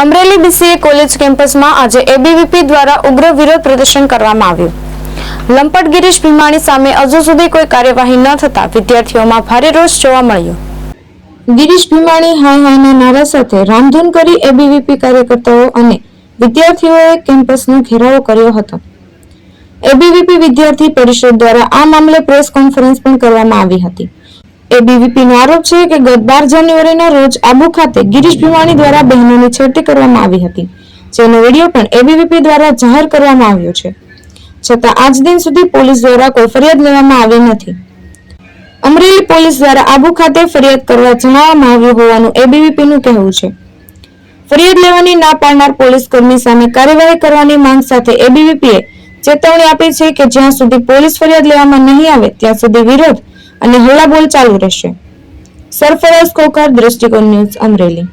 Amreli BCA college કેમ્પસમાં આજે ABVP દ્વારા ઉગ્ર વિરોધ પ્રદર્શન કરવામાં આવ્યું. લંપટ ગિરીશ ભીમાણી સામે હજુ સુધી કોઈ કાર્યવાહી ન થતા વિદ્યાર્થીઓમાં ભારે રોષ જોવા મળ્યો. ગિરીશ ભીમાણી હાય હાયના નારા સાથે રામધૂન કરી એબીવીપી કાર્યકર્તાઓ અને વિદ્યાર્થીઓએ કેમ્પસનો ઘેરાવો કર્યો હતો. એબીવીપી વિદ્યાર્થી પરિષદ દ્વારા આ મામલે પ્રેસ કોન્ફરન્સ પણ કરવામાં આવી હતી. એબીવીપી નો આરોપ છે કે ગત બાર જાન્યુઆરીના રોજ આબુ ખાતે ગિરીશ ભીમાણી દ્વારા બહેનોની છેડતી કરવામાં આવી હતી, જેનો વીડિયો પણ એબીવીપી દ્વારા જાહેર કરવામાં આવ્યો છે. છતાં આજ દિન સુધી પોલીસ દ્વારા કોઈ ફરિયાદ લેવામાં આવી નથી. અમરેલી પોલીસ દ્વારા આબુ ખાતે ફરિયાદ કરવા જણાવવામાં આવ્યું હોવાનું એબીવીપી નું કહેવું છે. ફરિયાદ લેવાની ના પાડનાર પોલીસ કર્મી સામે કાર્યવાહી કરવાની માંગ સાથે એબીવીપીએ ચેતવણી આપી છે કે જ્યાં સુધી પોલીસ ફરિયાદ લેવામાં નહીં આવે, ત્યાં સુધી વિરોધ અને હલ્લાબોલ ચાલુ રહેશે. સરફરાઝ કોકર, દ્રષ્ટિકોણ ન્યૂઝ અમરેલી.